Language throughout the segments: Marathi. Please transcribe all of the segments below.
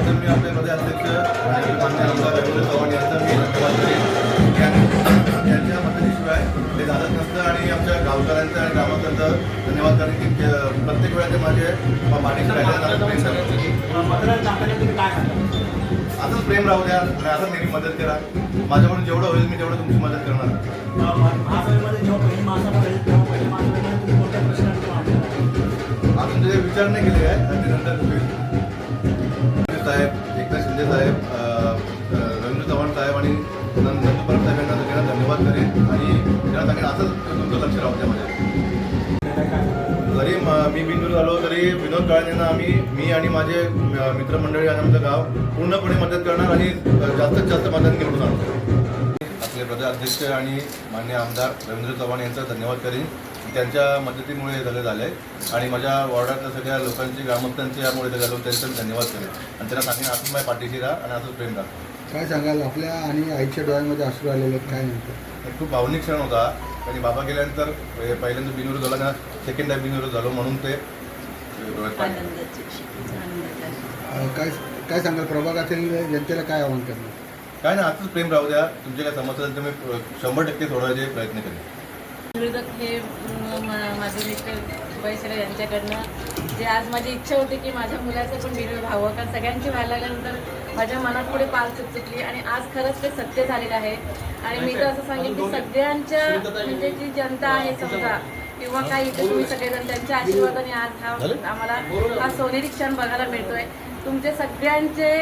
त्याबद्दल मी आपले प्रदेश मान्य आमदार रवींद्र चव्हाण यांचा मी धन्यवाद करेन त्यांच्या मदतीशिवाय ते झालंच नसतं आणि आमच्या गावकऱ्यांचं आणि ग्रामस्थांचं धन्यवाद की प्रत्येक वेळा ते माझे प्रेम असंच प्रेम राहू द्या. आणि असंच नेहमी मदत करा. माझ्याकडून जेवढं होईल मी तेवढं तुमची मदत करणार. अजून तुझे विचार नाही केले आहे आणि नंतर होईल आहे आणि त्यांना असंच तुमचं लक्ष राहू द्या माझ्या. जरी मी बिंदूर झालो तरी विनोद काळेंना आम्ही मी आणि माझे मित्रमंडळी आणि आमचं गाव पूर्णपणे मदत करणार आणि जास्तीत जास्त मदत निवडून आणतो आपले प्रदेश अध्यक्ष आणि मान्य आमदार रवींद्र चव्हाण यांचा धन्यवाद करीन. त्यांच्या मदतीमुळे हे झाले झाले. आणि माझ्या वॉर्डातल्या सगळ्या लोकांची ग्रामस्थांची यामुळे ते त्यांचा धन्यवाद करेन. आणि त्यांना सांगेन असं माझ्या पाठीशी राहा आणि असंच प्रेम राहा. काय सांगाल? आपल्या आणि आईच्या डोळ्यामध्ये अश्रू आलेले आहेत काय म्हणतो एक खूप भावनिक क्षण होता. आणि बाबा गेल्यानंतर हे पहिल्यांदा बिनूर झाला ना सेकंड टाईम बिनूर झालो म्हणून ते डोळ्यात पाणी आलं. आनंदाची आनंदाची काय काय सांगाल? प्रभागातील जनतेला काय आव्हान करणार? काय ना असंच प्रेम राहू द्या. तुमचे काय समस्या असेल तर मी शंभर टक्के सोडवायचे प्रयत्न करेन. विरोधक हे म- म- माझे पैसे यांच्याकडनं. जे आज माझी इच्छा होती की माझ्या मुलाचं पण विरोध व्हावं कारण सगळ्यांची व्हायला लागल्यानंतर माझ्या मनात पुढे पाल चुकचुकली आणि आज खरंच ते सत्य झालेलं आहे. आणि मी तर असं सांगेन की सगळ्यांच्या म्हणजे जी जनता आहे समजा किंवा काही इथे तुम्ही सगळेजण त्यांच्या आशीर्वादाने आज हा आम्हाला हा सोनेरी क्षण बघायला मिळतोय. तुमचे सगळ्यांचे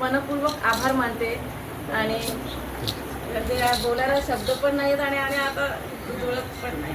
मनपूर्वक आभार मानते. आणि म्हणजे बोलायला शब्द पण नाहीत आणि आणि आता जुळत पण नाही.